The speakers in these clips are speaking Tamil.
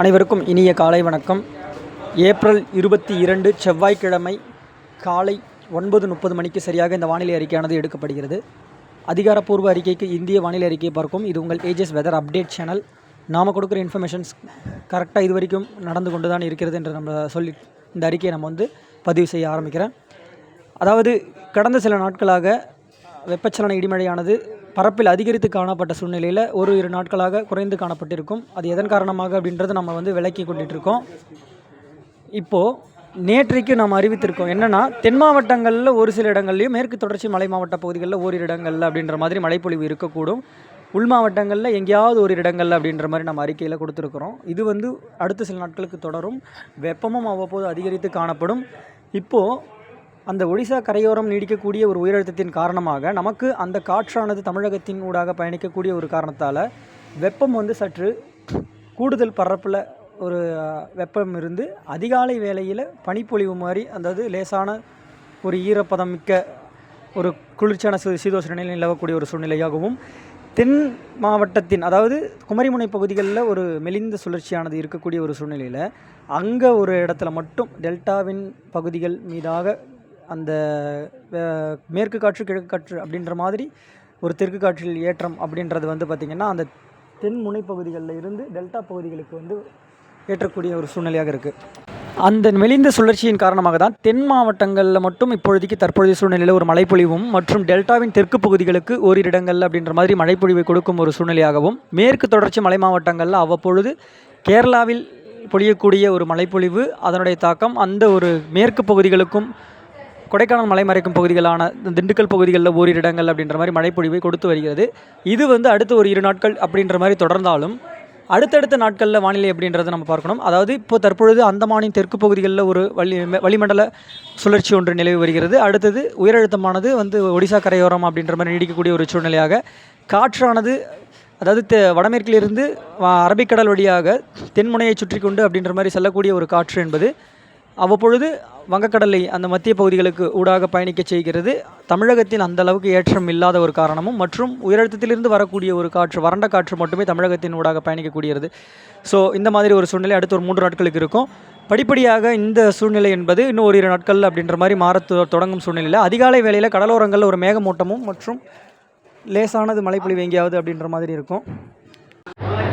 அனைவருக்கும் இனிய காலை வணக்கம். ஏப்ரல் இருபத்தி இரண்டு செவ்வாய்க்கிழமை காலை ஒன்பது முப்பது மணிக்கு சரியாக இந்த வானிலை அறிக்கையானது எடுக்கப்படுகிறது. அதிகாரப்பூர்வ அறிக்கைக்கு இந்திய வானிலை அறிக்கையை பார்க்கும் இது உங்கள் ஏஜஸ் வெதர் அப்டேட் சேனல். நாம் கொடுக்குற இன்ஃபர்மேஷன்ஸ் கரெக்டாக இது வரைக்கும் நடந்து கொண்டு தான் இருக்கிறது என்று நம்ம சொல்லி இந்த அறிக்கையை நம்ம வந்து பதிவு செய்ய ஆரம்பிக்கிறேன். அதாவது கடந்த சில நாட்களாக வெப்பச்சலன இடிமழையானது பரப்பில் அதிகரித்து காணப்பட்ட சூழ்நிலையில் ஒரு இரு நாட்களாக குறைந்து காணப்பட்டிருக்கும். அது எதன் காரணமாக அப்படின்றத நம்ம வந்து விளக்கி கொண்டிட்டுருக்கோம். இப்போது நேற்றைக்கு நாம் அறிவித்திருக்கோம். என்னென்னா தென் மாவட்டங்களில் ஒரு சில இடங்கள்லையும் மேற்கு தொடர்ச்சி மலை மாவட்ட பகுதிகளில் ஓரிரு இடங்களில் அப்படின்ற மாதிரி மழைப்பொழிவு இருக்கக்கூடும். உள் மாவட்டங்களில் எங்கேயாவது ஒரு இடங்களில் அப்படின்ற மாதிரி நம்ம அறிக்கையில் கொடுத்துருக்குறோம். இது வந்து அடுத்த சில நாட்களுக்கு தொடரும். வெப்பமும் அவ்வப்போது அதிகரித்து காணப்படும். இப்போது அந்த ஒடிசா கரையோரம் நீடிக்கக்கூடிய ஒரு உயரழுத்தத்தின் காரணமாக நமக்கு அந்த காற்றானது தமிழகத்தின் ஊடாக பயணிக்கக்கூடிய ஒரு காரணத்தால் வெப்பம் வந்து சற்று கூடுதல் பரப்பில் ஒரு வெப்பம் இருந்து அதிகாலை வேளையில் பனிப்பொழிவு மாதிரி அதாவது லேசான ஒரு ஈரப்பதம் மிக்க ஒரு குளிர்ச்சியான சீ சீதோஷ நிலையில் நிலவக்கூடிய ஒரு சூழ்நிலையாகவும் தென் மாவட்டத்தின் அதாவது குமரிமுனை பகுதிகளில் ஒரு மெலிந்த சுழற்சியானது இருக்கக்கூடிய ஒரு சூழ்நிலையில் அங்கே ஒரு இடத்துல மட்டும் டெல்டாவின் பகுதிகள் மீதாக அந்த மேற்கு காற்று கிழக்கு காற்று அப்படின்ற மாதிரி ஒரு தெற்கு காற்றில் ஏற்றம் அப்படின்றது வந்து பார்த்திங்கன்னா அந்த தென் முனை பகுதிகளில் இருந்து டெல்டா பகுதிகளுக்கு வந்து ஏற்றக்கூடிய ஒரு சூழ்நிலையாக இருக்குது அந்த மெலிந்த சுழற்சியின் காரணமாக தான் தென் மாவட்டங்களில் மட்டும் இப்பொழுதைக்கு தற்போதைய சூழ்நிலையில் ஒரு மழைப்பொழிவும் மற்றும் டெல்டாவின் தெற்கு பகுதிகளுக்கு ஓரிரு இடங்கள் அப்படின்ற மாதிரி மழைப்பொழிவை கொடுக்கும் ஒரு சூழ்நிலையாகவும் மேற்கு தொடர்ச்சி மலை மாவட்டங்களில் அவ்வப்பொழுது கேரளாவில் பொழியக்கூடிய ஒரு மழைப்பொழிவு அதனுடைய தாக்கம் அந்த ஒரு மேற்கு பகுதிகளுக்கும் கொடைக்கானல் மலை மறைக்கும் பகுதிகளான திண்டுக்கல் பகுதிகளில் ஓரிரு இடங்கள் அப்படின்ற மாதிரி மழைப்பொழிவை கொடுத்து வருகிறது. இது வந்து அடுத்த ஒரு இரு நாட்கள் அப்படின்ற மாதிரி தொடர்ந்தாலும் அடுத்தடுத்த நாட்களில் வானிலை அப்படின்றத நம்ம பார்க்கணும். அதாவது இப்போ தற்பொழுது அந்தமானின் தெற்கு பகுதிகளில் ஒரு வளி வளிமண்டல சுழற்சி ஒன்று நிலவி வருகிறது. அடுத்தது உயரழுத்தமானது வந்து ஒடிசா கரையோரம் அப்படின்ற மாதிரி நீடிக்கக்கூடிய ஒரு சூழ்நிலையாக காற்றானது அதாவது தெ வடமேற்கிலிருந்து வ- அரபிக்கடல் வழியாக தென்முனையை சுற்றி கொண்டு அப்படின்ற மாதிரி செல்லக்கூடிய ஒரு காற்று என்பது அவ்வப்பொழுது வங்கக்கடலை அந்த மத்திய பகுதிகளுக்கு ஊடாக பயணிக்க செய்கிறது. தமிழகத்தில் அந்த அளவுக்கு ஏற்றம் இல்லாத ஒரு காரணமும் மற்றும் உயரழுத்தத்திலிருந்து வரக்கூடிய ஒரு காற்று வறண்ட காற்று மட்டுமே தமிழகத்தின் ஊடாக பயணிக்கக்கூடியது. ஸோ இந்த மாதிரி ஒரு சூழ்நிலை அடுத்த ஒரு மூன்று நாட்களுக்கு இருக்கும். படிப்படியாக இந்த சூழ்நிலை என்பது இன்னும் ஒரு இரு நாட்கள் அப்படின்ற மாதிரி மாற தொ- தொடங்கும் சூழ்நிலையில். அதிகாலை வேளையில் கடலோரங்களில் ஒரு மேகமூட்டமும் மற்றும் லேசானது மழைப்பொழிவு எங்கேயாவது அப்படின்ற மாதிரி இருக்கும்.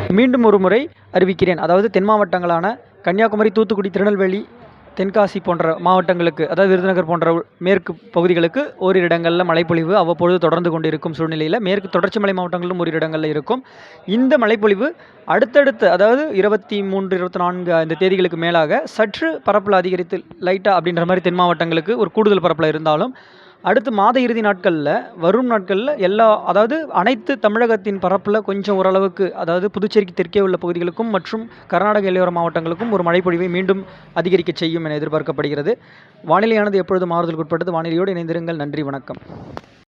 மீண்டும் ஒரு முறை அறிவிக்கிறேன். அதாவது தென் மாவட்டங்களான கன்னியாகுமரி தூத்துக்குடி திருநெல்வேலி தென்காசி போன்ற மாவட்டங்களுக்கு அதாவது விருதுநகர் போன்ற மேற்கு பகுதிகளுக்கு ஓரிரு இடங்களில் மழைப்பொழிவு அவ்வப்பொழுது தொடர்ந்து கொண்டு இருக்கும் சூழ்நிலையில் மேற்கு தொடர்ச்சி மலை மாவட்டங்களிலும் ஓரிரு இடங்களில் இருக்கும். இந்த மழைப்பொழிவு அடுத்தடுத்து அதாவது இருபத்தி மூன்று இருபத்தி நான்கு இந்த தேதிகளுக்கு மேலாக சற்று பரப்பில் அதிகரித்து லைட்டாக அப்படின்ற மாதிரி தென் மாவட்டங்களுக்கு ஒரு கூடுதல் பரப்பில் இருந்தாலும் அடுத்து மாத இறுதி நாட்களில் வரும் நாட்களில் எல்லா அதாவது அனைத்து தமிழகத்தின் பரப்பில் கொஞ்சம் ஓரளவுக்கு அதாவது புதுச்சேரிக்கு தெற்கே உள்ள பகுதிகளுக்கும் மற்றும் கர்நாடக எல்லையோர மாவட்டங்களுக்கும் ஒரு மழைப்பொழிவை மீண்டும் அதிகரிக்க செய்யும் என எதிர்பார்க்கப்படுகிறது. வானிலையானது எப்பொழுது மாறுதலுக்கு உட்பட்டது? வானிலையோடு இணைந்திருங்கள். நன்றி வணக்கம்.